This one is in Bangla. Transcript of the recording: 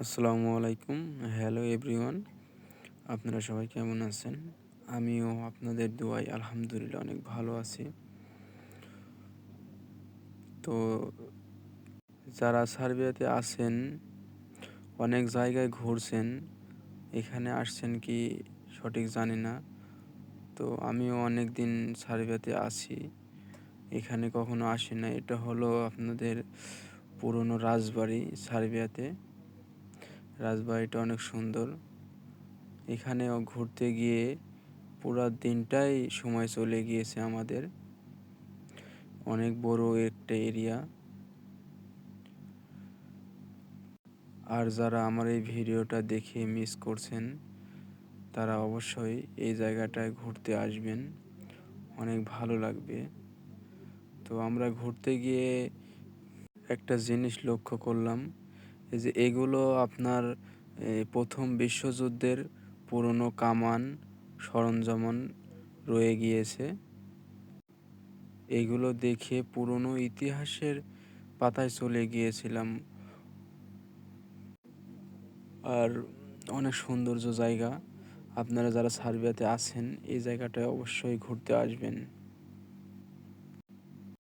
আসসালামু আলাইকুম। হ্যালো এভরিওয়ান আপনারা সবাই কেমন আছেন? আমিও আপনাদের দোয়াই আলহামদুলিল্লাহ অনেক ভালো আছি। তো যারা সার্বিয়াতে আছেন, অনেক জায়গায় ঘুরছেন, এখানে আসছেন কি সঠিক জানি না। তো আমিও অনেক দিন সার্বিয়াতে আছি, এখানে কখনো আসি না এটা হলো আপনাদের পুরনো রাজবাড়ি সার্বিয়াতে। রাজবাড়িটা অনেক সুন্দর। এখানেও ঘুরতে গিয়ে পুরো দিনটাই সময় চলে গিয়েছে আমাদের। অনেক বড় একটা এরিয়া। আর যারা আমার এই ভিডিওটা দেখে মিস করছেন, তারা অবশ্যই এই জায়গাটায় ঘুরতে আসবেন। অনেক ভালো লাগবে। তো আমরা ঘুরতে গিয়ে একটা জিনিস লক্ষ্য করলাম। এই যে এগুলো আপনার প্রথম বিশ্বযুদ্ধের পুরনো কামান সরঞ্জামান রয়ে গিয়েছে। এগুলো দেখে পুরনো ইতিহাসের পাতায় চলে গিয়েছিলাম। আর অনেক সৌন্দর্য জায়গা। আপনারা যারা সার্বিয়াতে আছেন, এই জায়গাটায় অবশ্যই ঘুরতে আসবেন।